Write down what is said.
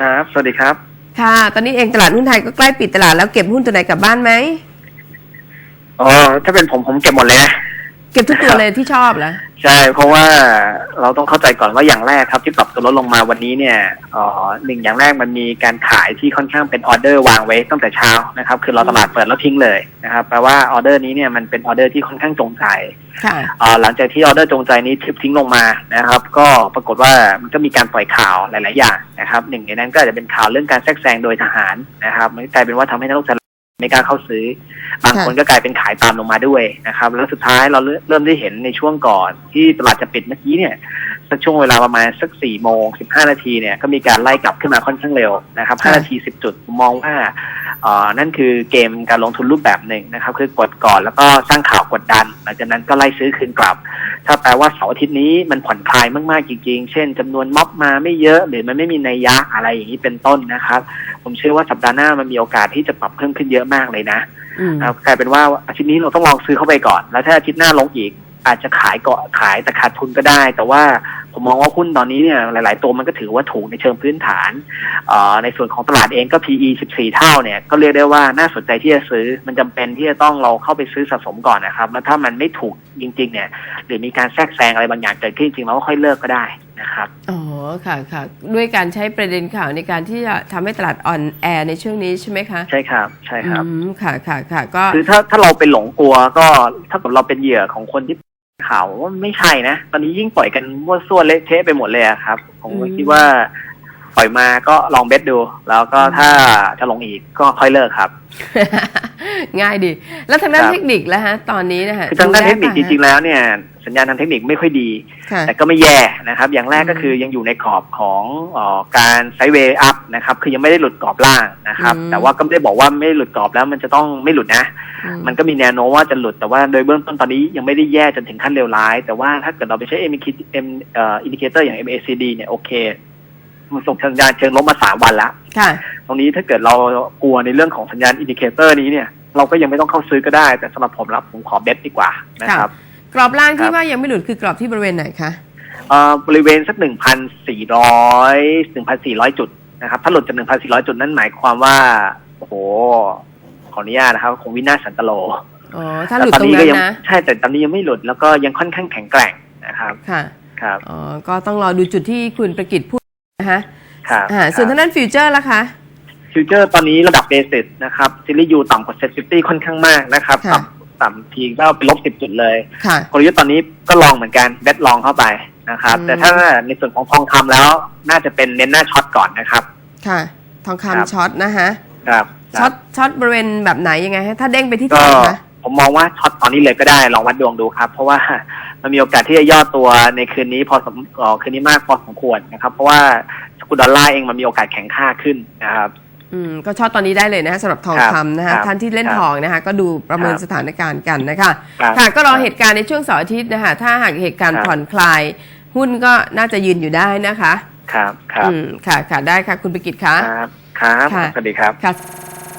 ครับ สวัสดีครับ ค่ะ ตอนนี้เองตลาดหุ้นไทยก็ใกล้ปิดตลาดแล้วเก็บหุ้นตัวไหนกลับบ้านไหมอ๋อถ้าเป็นผมผมเก็บหมดเลยนะเก็บทุกตัวเลยที่ชอบเหรอใช่ เพราะว่าเราต้องเข้าใจก่อนว่าอย่างแรกครับที่ปรับตัวลดลงมาวันนี้เนี่ยอ๋อหนึ่งอย่างแรกมันมีการขายที่ค่อนข้างเป็นออเดอร์วางไว้ตั้งแต่เช้านะครับ คือเราตลาดเปิดแล้วทิ้งเลยนะครับแปลว่าออเดอร์นี้เนี่ยมันเป็นออเดอร์ที่ค่อนข้างจงใจค่ะอ่าหลังจากที่ออเดอร์จงใจนี้ทิปทิ้งลงมานะครับ ก็ปรากฏว่ามันก็มีการปล่อยข่าวหลาย ๆ อย่างนะครับหนึ่งในนั้นก็อาจจะเป็นข่าวเรื่องการแทรกแซงโดยทหารนะครับมันกลายเป็นว่าทำให้นักลงทุน ไม่กล้าเข้าซื้อ บางคนก็กลายเป็นขายตามลงมาด้วยนะครับ แล้วสุดท้ายเราเริ่มได้เห็นในช่วงก่อนที่ตลาดจะปิดเมื่อกี้เนี่ยสักช่วงเวลาประมาณสักสี่โมงสิบห้านาทีเนี่ยก็มีการไล่กลับขึ้นมาค่อนข้างเร็วนะครับห้านาทีสิบจุดผมมองว่าเอ่อนั่นคือเกมการลงทุนรูปแบบหนึ่งนะครับ คือกดก่อนแล้วก็สร้างข่าวกดดัน หลังจากนั้นก็ไล่ซื้อคืนกลับ ถ้าแปลว่าเสาร์อาทิตย์นี้มันผ่อนคลายมากๆจริง ๆ เช่นจำนวนม็อบมาไม่เยอะหรือมันไม่มีนัยยะอะไรอย่างนี้เป็นต้นนะครับ ผมเชื่อว่าสัปดาห์หน้ามันมีโอกาสที่จะปรับเพิ่มขึ้นเยอะมากเลยนะอืมครับกลายเป็นว่าอาทิตย์นี้เราต้องลองซื้อเข้าไปก่อน แล้วถ้าอาทิตย์หน้าลงอีก อาจจะขายก็ขายแต่ขาดทุนก็ได้ แต่ว่าผมมองว่าหุ้นตอนนี้เนี่ยหลาย ๆ ตัวมันก็ถือว่าถูกในเชิงพื้นฐานเอ่อในส่วนของตลาดเองก็ PE 14 เท่าเนี่ยก็เรียกได้ว่าน่าสนใจที่จะซื้อมันจำเป็นที่จะต้องเราเข้าไปซื้อสะสมก่อนนะครับแล้วถ้ามันไม่ถูกจริง ๆ เนี่ย หรือมีการแทรกแซงอะไรบางอย่างเกิดขึ้นจริงๆเราก็ค่อยเลิกก็ได้ นะครับอ๋อค่ะค่ะด้วยการใช้ประเด็นข่าวในการที่จะทำให้ตลาดอ่อนแอในช่วงนี้ใช่ไหมคะ ใช่ครับ ใช่ครับอืมค่ะค่ะค่ะก็คือถ้าถ้าเราไปหลงกลัวก็ถ้าเกิดเราเป็นเหยื่อของคนที่ข่าวว่าไม่ใช่นะ ตอนนี้ยิ่งปล่อยกันมั่วซั่วเละเทะไปหมดเลยอะครับผมก็อืมคิดว่า ปล่อยมาก็ลองเบสดู แล้วก็ถ้าจะลงอีกก็ค่อยเลิกครับ ง่ายดี แล้วทางด้านครับเทคนิคแล้วฮะ ตอนนี้นะฮะคือทางด้านเทคนิคจดูได้ริงๆแล้วเนี่ย สัญญาณทางเทคนิคไม่ค่อยดีค่ะแต่ก็ไม่แย่นะครับ อย่างแรกก็อืมคือยังอยู่ในกรอบของเออการไซด์เวย์อัพนะครับ คือยังไม่ได้หลุดกรอบล่างนะครับอืมแต่ว่าก็ไม่ได้บอกว่าไม่หลุดกรอบแล้วมันจะต้องไม่หลุดนะอืมมันก็มีแนวโน้มว่าจะหลุดแต่ว่าโดยเบื้องต้นตอนนี้ยังไม่ได้แย่จนถึงขั้นเลวร้าย แต่ว่าถ้าเกิดเราไปใช้ M เอ่ออินดิเคเตอร์อย่าง MACD เนี่ยโอเค มันส่งสัญญาณเชิงลบมาสามวันละค่ะ ตรงนี้ถ้าเกิดเรากลัวในเรื่องของสัญญาณอินดิเคเตอร์นี้เนี่ย เราก็ยังไม่ต้องเข้าซื้อก็ได้ แต่สำหรับผมแล้วผมขอเบสดีกว่านะครับ กรอบล่างคที่รับว่ายังไม่หลุดคือกรอบที่บริเวณไหนคะเอ่อบริเวณสักหนึ่งพันสี่ร้อยหนึ่งพันสี่ร้อยจุดนะครับ ถ้าหลุดจากหนึ่งพันสี่ร้อยจุดนั่นหมายความว่า โอ้โห ขออนุญาตนะครับ คงวินาศสันตโลอ๋อถ้าหลุดแต่ตรงก็นั้นยันะใช่แต่ตอนนี้ยังไม่หลุดแล้วก็ยังค่อนข้างแข็งแกร่งนะครับ ค่ะ ครับ อ๋อ ก็ต้องรอดูจุดที่คุณประกิตพูด นะคะครับอ่าส่วนทางด้านฟิวเจอร์ล่ะคะ ฟิวเจอร์ตอนนี้ระดับเบสิสนะครับซีรีส์ยูต่ำกว่าเซ็ตฟิฟตี้ค่อนข้างมากนะครับค่ะ ต่ำต่ำทีก็เป็นลบสิบจุดเลยค่ะ กลยุทธ์ตอนนี้ก็ลองเหมือนกันเบสลองเข้าไปนะครับ อืม แต่ถ้าในส่วนของทองคำแล้วน่าจะเป็นเน้นหน้าช็อตก่อนนะครับ ค่ะ ทองครับ คำช็อตนะคะ ครับช็อตช็อตบริเวณแบบไหนยังไงฮะถ้าเด้งไปที่ก็เท่าไหร่คะ ผมมองว่าช็อตตอนนี้เลยก็ได้ลองวัดดวงดูครับ เพราะว่ามันมีโอกาสที่จะย่อตัวในคืนนี้พอสมเอ่อคืนนี้มากพอสมควรนะครับ เพราะว่าสกุลดอลลาร์เองมันมีโอกาสแข็งค่าขึ้นนะครับอืมก็ช็อตตอนนี้ได้เลยนะคะสำหรับทองครับคำนะครัคะบท่านที่เล่นครับทองนะคะก็ดูประเมินครับสถานการณ์กันนะคะครับค่ะก็รอครับเหตุการณ์ในช่วงเสาร์อาทิตย์นะคะถ้าหากเหตุการณ์ครับผ่อนคลาย หุ้นก็น่าจะยืนอยู่ได้นะคะ ครับครับอืมค่ะค่ะได้ค่ะคุณประกิตคะครับครับค่ะสวัสดีครับค่ะ